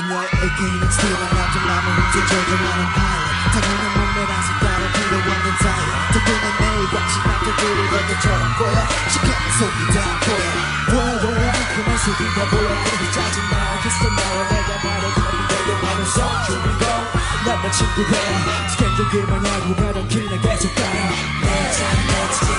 그녀에게는 스틸한 남자 마음을 훔쳐줘도 나는 파일 당연한 몸매랑 색깔은 필요 없는 타일 덕분에 매일 많게 그릴 것처럼 보여 시커먼 속이 다 보여. 보여 보여 그만 속이 다 보여. 그리 짜증나 the now 내가 말해 그만 내려가는 속 주인공 난내 친구 돼 스캔들 그만하고 가던 길을 계속 가 내잠내 지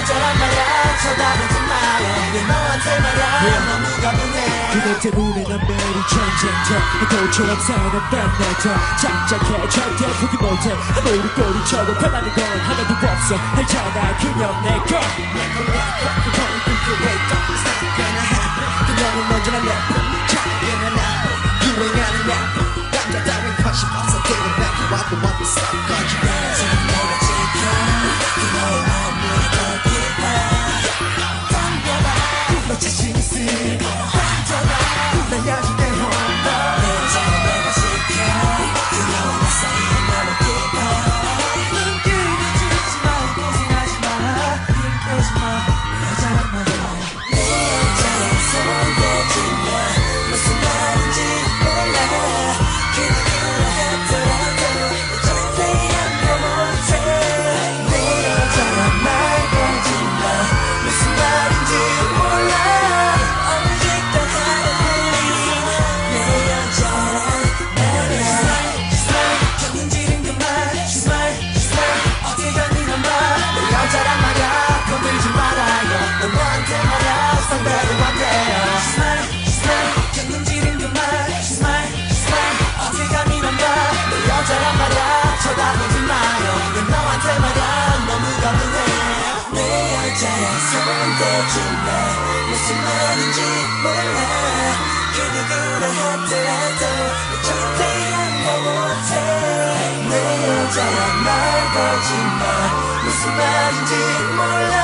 여자란 말야? 쳐다보지 마요. 내 너한테 말야. 너무 가분해 그대 때문에 난 매일 전쟁터 돌처럼 사는 밴네터 착착해. 절대 포기 못해. 아무리 꼬리쳐도 변하는 건 하나도 없어. 알잖아. 그냥 내거 그녀는 언제나 내 자기는 나 유행하는 나 남자 따윈 관심 없어. the one is up 거 손대지 마 무슨 말인지 몰라 괜히 그래 하더라도 절대 안돼 못해 내 여자야 말 걸지 마. 무슨 말인지 몰라